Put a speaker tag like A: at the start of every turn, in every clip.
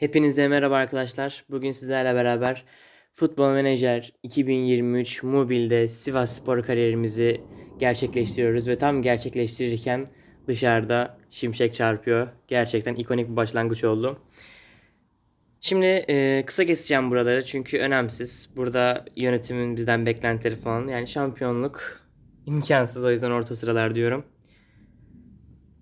A: Hepinize merhaba arkadaşlar. Bugün sizlerle beraber Futbol Menajer 2023 mobilde Sivas Spor kariyerimizi gerçekleştiriyoruz ve tam gerçekleştirirken dışarıda şimşek çarpıyor. Gerçekten ikonik bir başlangıç oldu. Şimdi e, kısa keseceğim buraları çünkü önemsiz. Burada yönetimin bizden beklentileri falan yani şampiyonluk imkansız o yüzden orta sıralar diyorum.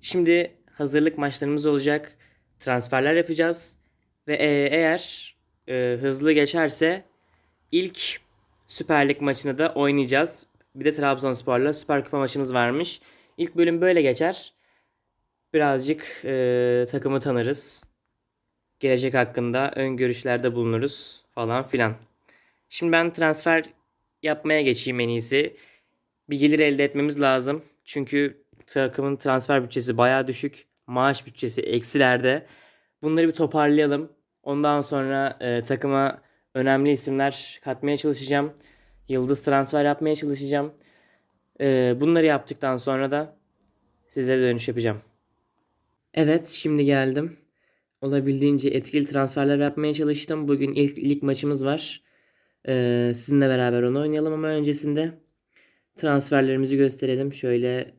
A: Şimdi hazırlık maçlarımız olacak. Transferler yapacağız. Ve e, eğer e, hızlı geçerse ilk Süper Lig maçını da oynayacağız. Bir de Trabzonspor'la Süper Kupa maçımız varmış. İlk bölüm böyle geçer. Birazcık e, takımı tanırız. Gelecek hakkında öngörüşlerde bulunuruz falan filan. Şimdi ben transfer yapmaya geçeyim en iyisi. Bir gelir elde etmemiz lazım. Çünkü takımın transfer bütçesi bayağı düşük. Maaş bütçesi eksilerde. Bunları bir toparlayalım. Ondan sonra e, takıma önemli isimler katmaya çalışacağım. Yıldız transfer yapmaya çalışacağım. E, bunları yaptıktan sonra da size dönüş yapacağım. Evet şimdi geldim. Olabildiğince etkili transferler yapmaya çalıştım. Bugün ilk lig maçımız var. E, sizinle beraber onu oynayalım ama öncesinde transferlerimizi gösterelim. Şöyle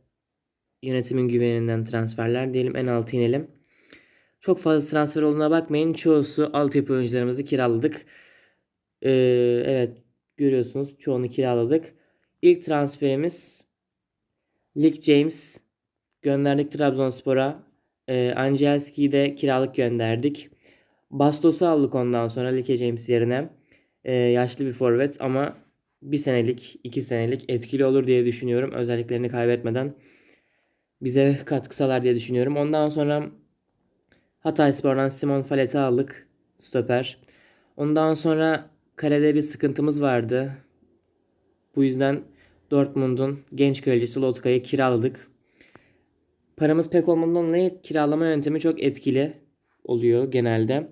A: yönetimin güveninden transferler diyelim. En altı inelim. Çok fazla transfer olduğuna bakmayın. Çoğusu altyapı oyuncularımızı kiraladık. Ee, evet görüyorsunuz çoğunu kiraladık. İlk transferimiz Lig James gönderdik Trabzonspor'a. Ee, Angelski'yi de kiralık gönderdik. Bastos'u aldık ondan sonra Lig James yerine. Ee, yaşlı bir forvet ama bir senelik, iki senelik etkili olur diye düşünüyorum. Özelliklerini kaybetmeden bize katkı sağlar diye düşünüyorum. Ondan sonra Hatayspor'dan Simon Falet'i aldık. Stoper. Ondan sonra kalede bir sıkıntımız vardı. Bu yüzden Dortmund'un genç kalecisi Lotka'yı kiraladık. Paramız pek olmadığından dolayı kiralama yöntemi çok etkili oluyor genelde.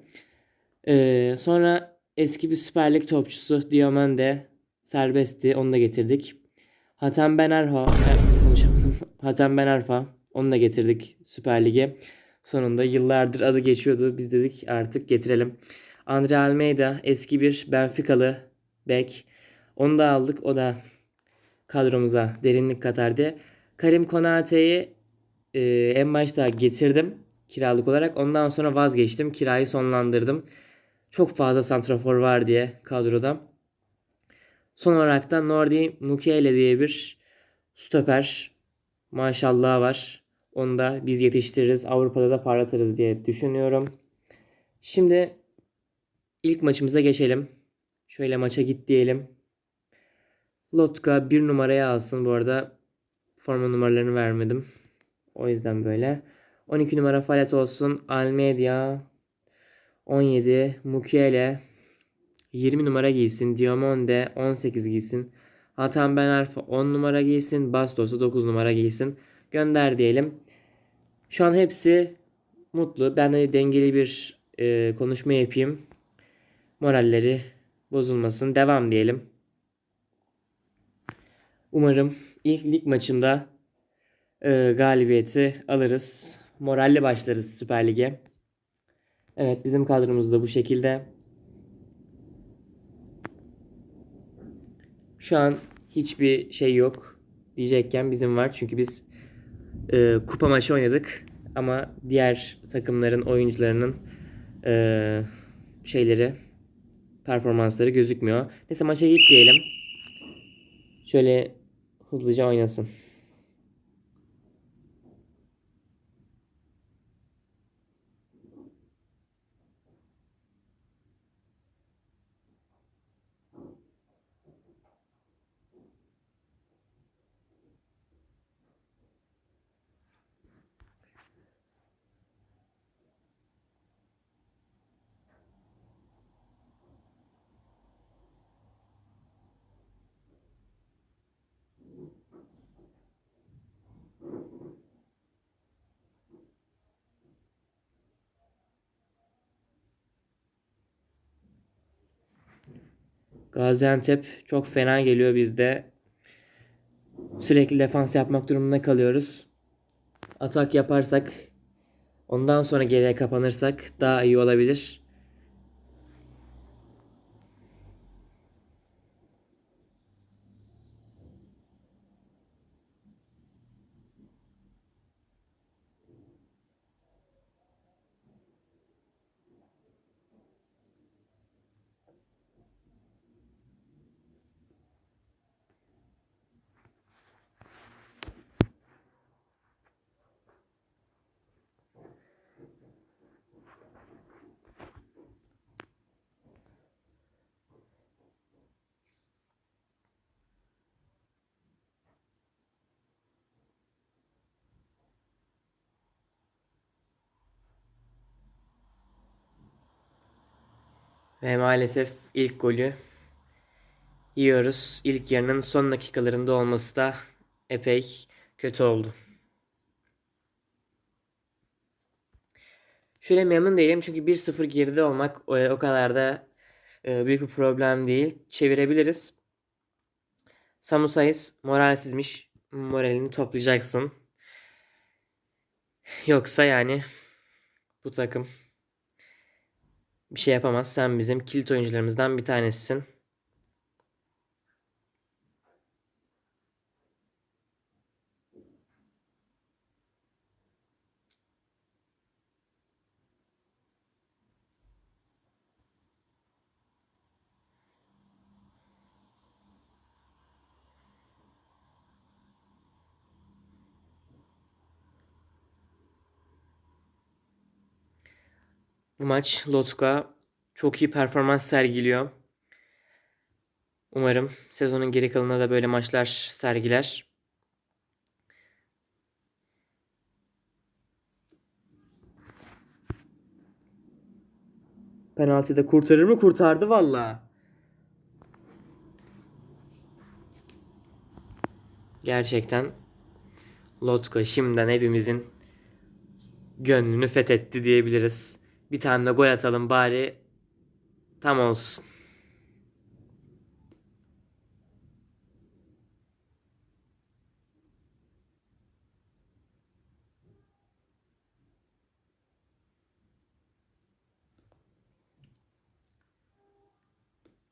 A: Ee, sonra eski bir Süper Lig topçusu Diomande serbestti. Onu da getirdik. Hatem Ben. Hatem Ben Arfa onu da getirdik Süper Lig'e. Sonunda yıllardır adı geçiyordu. Biz dedik artık getirelim. Andre Almeida eski bir Benficalı bek. Onu da aldık. O da kadromuza derinlik katardı. Karim Konate'yi e, en başta getirdim kiralık olarak. Ondan sonra vazgeçtim. Kirayı sonlandırdım. Çok fazla santrafor var diye kadroda. Son olarak da Nordi Mukiele diye bir stoper maşallah var. Onu da biz yetiştiririz. Avrupa'da da parlatırız diye düşünüyorum. Şimdi ilk maçımıza geçelim. Şöyle maça git diyelim. Lotka bir numaraya alsın. Bu arada forma numaralarını vermedim. O yüzden böyle. 12 numara Falet olsun. Almedia 17 Mukiele 20 numara giysin. Diamonde 18 giysin. Hatan Ben Arfa 10 numara giysin. Bastos'u 9 numara giysin gönder diyelim. Şu an hepsi mutlu. Ben de dengeli bir e, konuşma yapayım. Moralleri bozulmasın. Devam diyelim. Umarım ilk lig maçında e, galibiyeti alırız. Moralli başlarız Süper Lig'e. Evet bizim kadromuz da bu şekilde. Şu an hiçbir şey yok diyecekken bizim var. Çünkü biz e, kupa maçı oynadık. Ama diğer takımların oyuncularının e, şeyleri performansları gözükmüyor. Neyse maça git diyelim. Şöyle hızlıca oynasın. Gaziantep çok fena geliyor bizde. Sürekli defans yapmak durumunda kalıyoruz. Atak yaparsak ondan sonra geriye kapanırsak daha iyi olabilir. Ve maalesef ilk golü yiyoruz. İlk yarının son dakikalarında olması da epey kötü oldu. Şöyle memnun değilim çünkü 1-0 geride olmak o, kadar da e, büyük bir problem değil. Çevirebiliriz. Samu Sayıs moralsizmiş. Moralini toplayacaksın. Yoksa yani bu takım bir şey yapamaz. Sen bizim kilit oyuncularımızdan bir tanesisin. Maç Lotka çok iyi performans sergiliyor. Umarım sezonun geri kalanında da böyle maçlar sergiler. Penaltıda kurtarır mı? Kurtardı valla. Gerçekten Lotka şimdiden hepimizin gönlünü fethetti diyebiliriz. Bir tane de gol atalım bari tam olsun.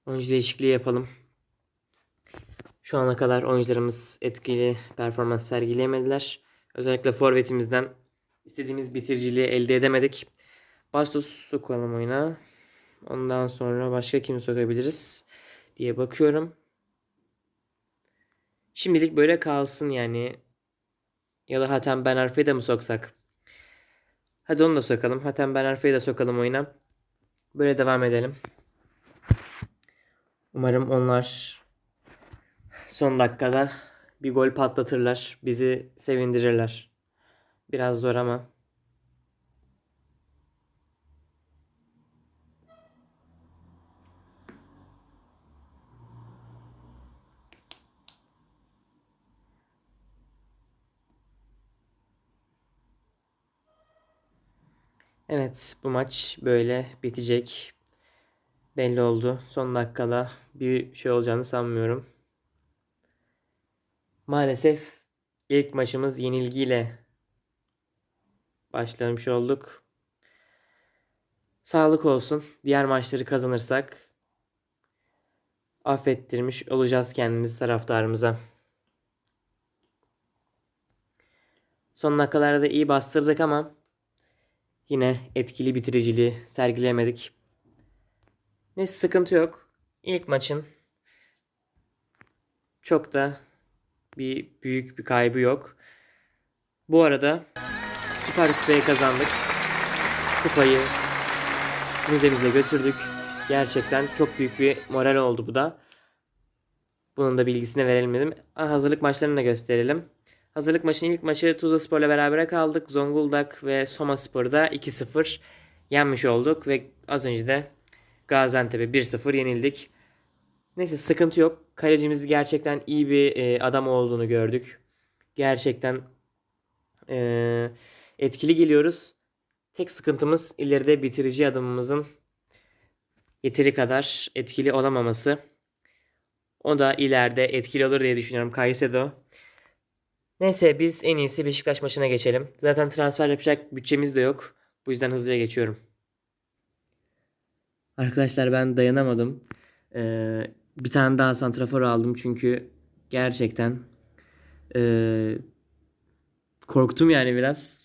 A: Oyuncu değişikliği yapalım. Şu ana kadar oyuncularımız etkili performans sergileyemediler. Özellikle forvetimizden istediğimiz bitiriciliği elde edemedik. Bastos sokalım oyuna. Ondan sonra başka kimi sokabiliriz diye bakıyorum. Şimdilik böyle kalsın yani. Ya da Hatem Ben Arfa'yı da mı soksak? Hadi onu da sokalım. Hatem Ben Arfa'yı da sokalım oyuna. Böyle devam edelim. Umarım onlar son dakikada bir gol patlatırlar. Bizi sevindirirler. Biraz zor ama. Evet bu maç böyle bitecek. Belli oldu. Son dakikada bir şey olacağını sanmıyorum. Maalesef ilk maçımız yenilgiyle başlamış olduk. Sağlık olsun. Diğer maçları kazanırsak affettirmiş olacağız kendimizi taraftarımıza. Son dakikalarda iyi bastırdık ama yine etkili bitiriciliği sergileyemedik. Neyse sıkıntı yok. İlk maçın çok da bir büyük bir kaybı yok. Bu arada Süper Kupayı kazandık. Kupayı müzemize götürdük. Gerçekten çok büyük bir moral oldu bu da. Bunun da bilgisini verelim dedim. Hazırlık maçlarını da gösterelim. Hazırlık maçının ilk maçı Tuzla Spor'la beraber kaldık. Zonguldak ve Soma Spor'da 2-0 yenmiş olduk ve az önce de Gaziantep'e 1-0 yenildik. Neyse sıkıntı yok. Kalecimiz gerçekten iyi bir e, adam olduğunu gördük. Gerçekten e, etkili geliyoruz. Tek sıkıntımız ileride bitirici adımımızın yeteri kadar etkili olamaması. O da ileride etkili olur diye düşünüyorum Kaysedo. Neyse biz en iyisi Beşiktaş maçına geçelim. Zaten transfer yapacak bütçemiz de yok. Bu yüzden hızlıca geçiyorum. Arkadaşlar ben dayanamadım. Ee, bir tane daha santrafor aldım çünkü gerçekten e, korktum yani biraz.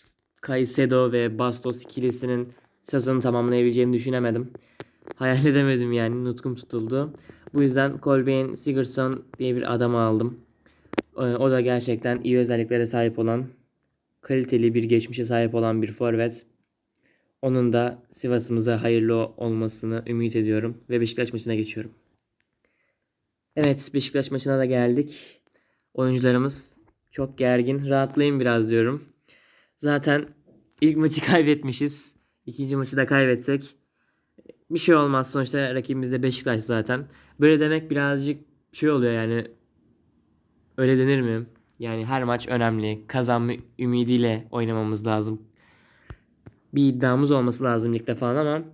A: Caicedo ve Bastos ikilisinin sezonu tamamlayabileceğini düşünemedim. Hayal edemedim yani nutkum tutuldu. Bu yüzden Colbain Sigurdsson diye bir adam aldım. Ee, o da gerçekten iyi özelliklere sahip olan, kaliteli bir geçmişe sahip olan bir forvet. Onun da Sivas'ımıza hayırlı olmasını ümit ediyorum ve Beşiktaş maçına geçiyorum. Evet Beşiktaş maçına da geldik. Oyuncularımız çok gergin. Rahatlayın biraz diyorum. Zaten ilk maçı kaybetmişiz. İkinci maçı da kaybetsek bir şey olmaz. Sonuçta rakibimiz de Beşiktaş zaten. Böyle demek birazcık şey oluyor yani. Öyle denir mi? Yani her maç önemli. Kazanma ümidiyle oynamamız lazım. Bir iddiamız olması lazım ligde falan ama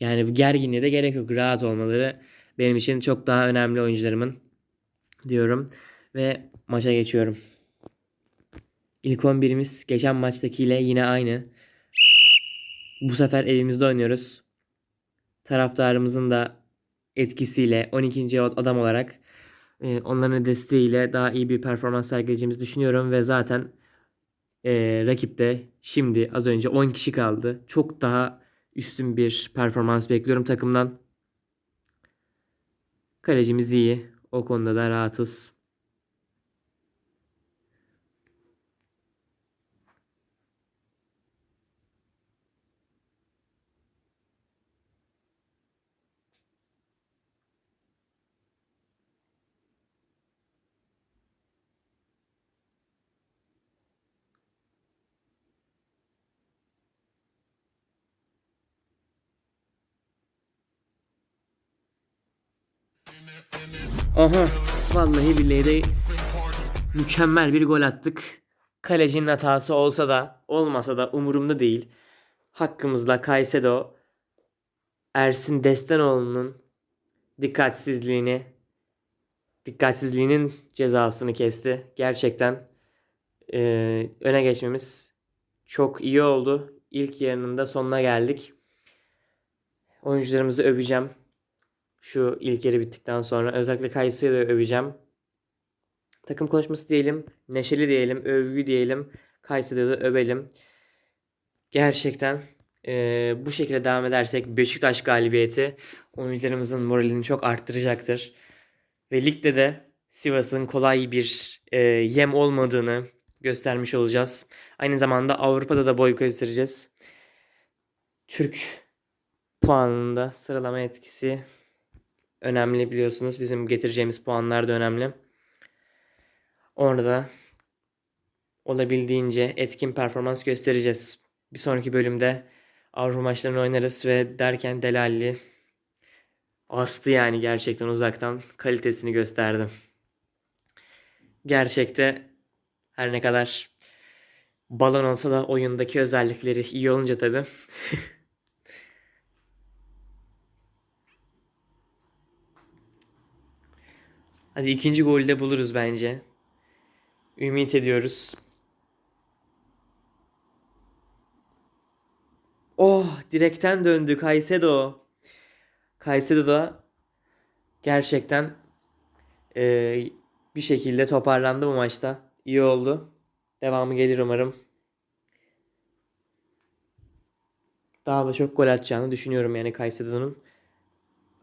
A: yani gerginliğe de gerek yok. Rahat olmaları benim için çok daha önemli oyuncularımın diyorum. Ve maça geçiyorum. İlk 11'imiz geçen maçtakiyle yine aynı. Bu sefer evimizde oynuyoruz. Taraftarımızın da etkisiyle 12. adam olarak e, onların desteğiyle daha iyi bir performans sergileyeceğimizi düşünüyorum ve zaten e, rakipte şimdi az önce 10 kişi kaldı. Çok daha üstün bir performans bekliyorum takımdan. Kalecimiz iyi. O konuda da rahatız. Aha vallahi billahi de mükemmel bir gol attık. Kalecinin hatası olsa da olmasa da umurumda değil. Hakkımızda Caicedo Ersin Destanoğlu'nun dikkatsizliğini dikkatsizliğinin cezasını kesti. Gerçekten e, öne geçmemiz çok iyi oldu. İlk yarının da sonuna geldik. Oyuncularımızı öveceğim. Şu ilk yarı bittikten sonra özellikle Kayısı'yı da öveceğim. Takım konuşması diyelim, neşeli diyelim, övgü diyelim. Kayısı'yı da övelim. Gerçekten e, bu şekilde devam edersek Beşiktaş galibiyeti oyuncularımızın moralini çok arttıracaktır. Ve ligde de Sivas'ın kolay bir e, yem olmadığını göstermiş olacağız. Aynı zamanda Avrupa'da da boy göstereceğiz. Türk puanında sıralama etkisi önemli biliyorsunuz. Bizim getireceğimiz puanlar da önemli. Orada olabildiğince etkin performans göstereceğiz. Bir sonraki bölümde Avrupa maçlarını oynarız ve derken Delalli astı yani gerçekten uzaktan kalitesini gösterdi. Gerçekte her ne kadar balon olsa da oyundaki özellikleri iyi olunca tabii Hadi ikinci golü de buluruz bence. Ümit ediyoruz. Oh direkten döndü Caicedo. Caicedo da gerçekten e, bir şekilde toparlandı bu maçta. İyi oldu. Devamı gelir umarım. Daha da çok gol atacağını düşünüyorum yani Caicedo'nun.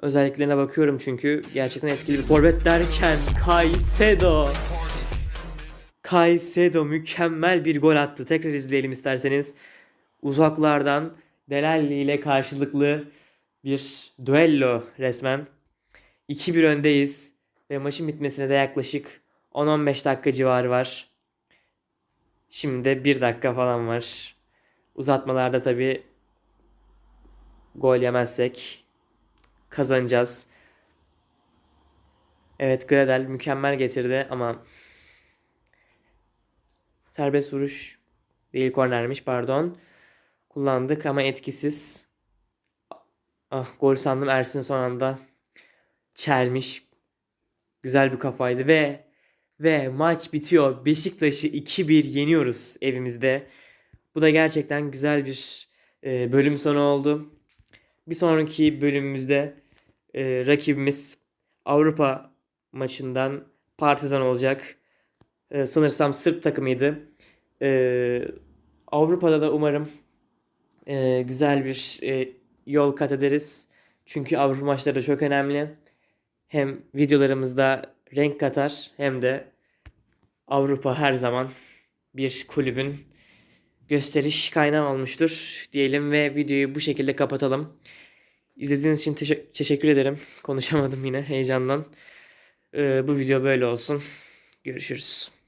A: Özelliklerine bakıyorum çünkü gerçekten etkili bir forvet derken Caicedo. Caicedo mükemmel bir gol attı. Tekrar izleyelim isterseniz. Uzaklardan Delalli ile karşılıklı bir duello resmen. 2-1 öndeyiz ve maçın bitmesine de yaklaşık 10-15 dakika civarı var. Şimdi de 1 dakika falan var. Uzatmalarda tabi gol yemezsek kazanacağız. Evet Gradel mükemmel getirdi ama serbest vuruş değil kornermiş pardon. Kullandık ama etkisiz. Ah gol sandım Ersin son anda çelmiş. Güzel bir kafaydı ve ve maç bitiyor. Beşiktaş'ı 2-1 yeniyoruz evimizde. Bu da gerçekten güzel bir e, bölüm sonu oldu. Bir sonraki bölümümüzde e, rakibimiz Avrupa maçından Partizan olacak. E, sanırsam Sırp takımıydı. E, Avrupa'da da umarım e, güzel bir e, yol kat ederiz. Çünkü Avrupa maçları da çok önemli. Hem videolarımızda renk katar hem de Avrupa her zaman bir kulübün gösteriş kaynağı olmuştur diyelim ve videoyu bu şekilde kapatalım. İzlediğiniz için teşe- teşekkür ederim. Konuşamadım yine heyecandan. Ee, bu video böyle olsun. Görüşürüz.